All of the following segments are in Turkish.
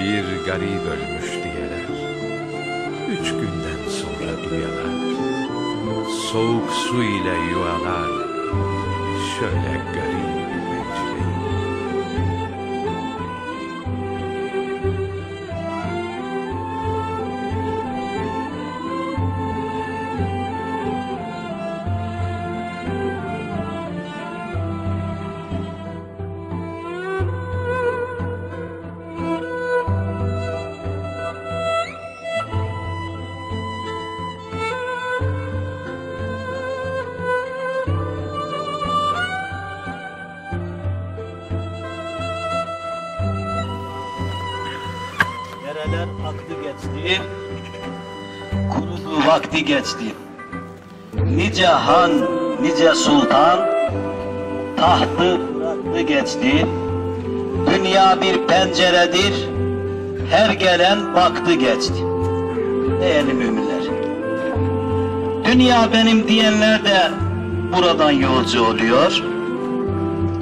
Bir garip ölmüş diyeler. Üç günden sonra duyalar. Soğuk su ile yuvalar. Şöyle Nereler aktı geçti, kurudu vakti geçti. Nice han, nice sultan, tahtı bıraktı geçti. Dünya bir penceredir, her gelen baktı geçti. Değerli müminler, dünya benim diyenler de buradan yolcu oluyor.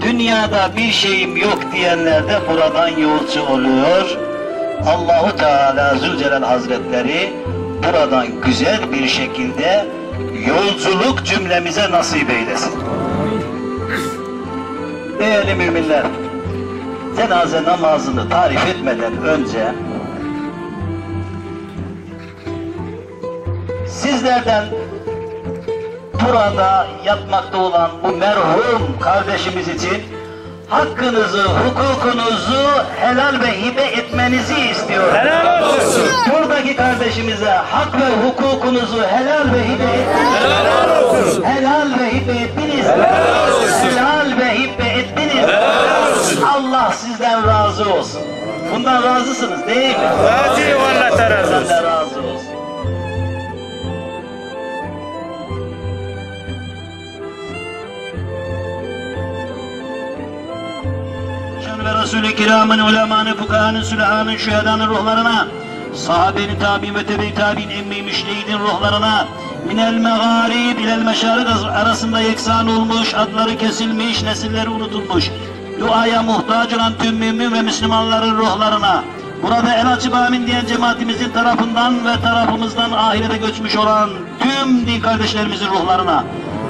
Dünyada bir şeyim yok diyenler de buradan yolcu oluyor. Allahu Teala Zülcelal Hazretleri buradan güzel bir şekilde yolculuk cümlemize nasip eylesin. Değerli müminler, cenaze namazını tarif etmeden önce sizlerden burada yatmakta olan bu merhum kardeşimiz için hakkınızı, hukukunuzu helal ve hibe etmenizi istiyorum. Helal olsun. Buradaki kardeşimize hak ve hukukunuzu helal ve hibe ettiniz. Helal olsun. Helal ve hibe ettiniz. Helal olsun. Helal ve hibe ettiniz. Helal olsun. Allah sizden razı olsun. Bundan razısınız değil mi? Razıyım Allah razı olsun. Ve Resul-i Kiram'ın, ulemanın, fukahanın, sülahanın, şühedanın ruhlarına, sahabenin, tabi'in ve tebe-i tabi'in, emmi müştehidin ruhlarına, minel megarib ilel meşarik arasında yeksan olmuş, adları kesilmiş, nesilleri unutulmuş, duaya muhtaç olan tüm mümin ve Müslümanların ruhlarına, burada el açıp amin diyen cemaatimizin tarafından ve tarafımızdan ahirete göçmüş olan tüm din kardeşlerimizin ruhlarına,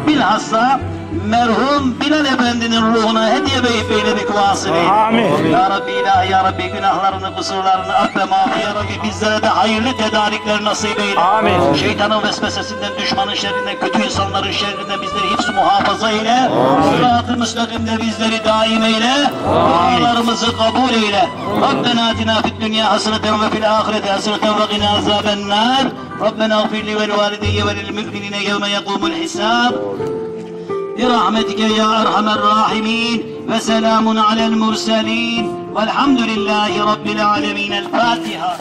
bilhassa merhum Bilal Efendi'nin ruhuna ve ihbeyledik vasıl eyle. Amin. Ya Rabbi ilahi ya Rabbi günahlarını kusurlarını affe mağfi ya Rabbi bizlere de hayırlı tedarikler nasip eyle. Amin. Şeytanın vesvesesinden, düşmanın şerrinden, kötü insanların şerrinden bizleri hepsi muhafaza eyle. Sırat-ı müstakimde bizleri daim eyle. Dualarımızı kabul eyle. Rabbena atina fid dünya haseneten ve fil ahireti haseneten ve qina azaben nar. Rabbena gfir li ve livalideyye ve lil müminine yevme yekumul hisab. برحمتك يا أرحم الراحمين وسلام على المرسلين والحمد لله رب العالمين الفاتحة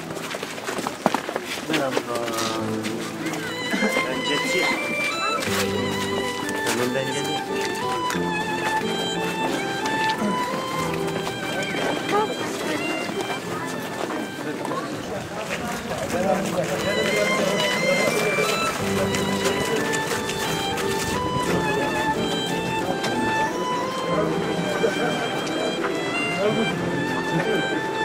Thank you. 아이고.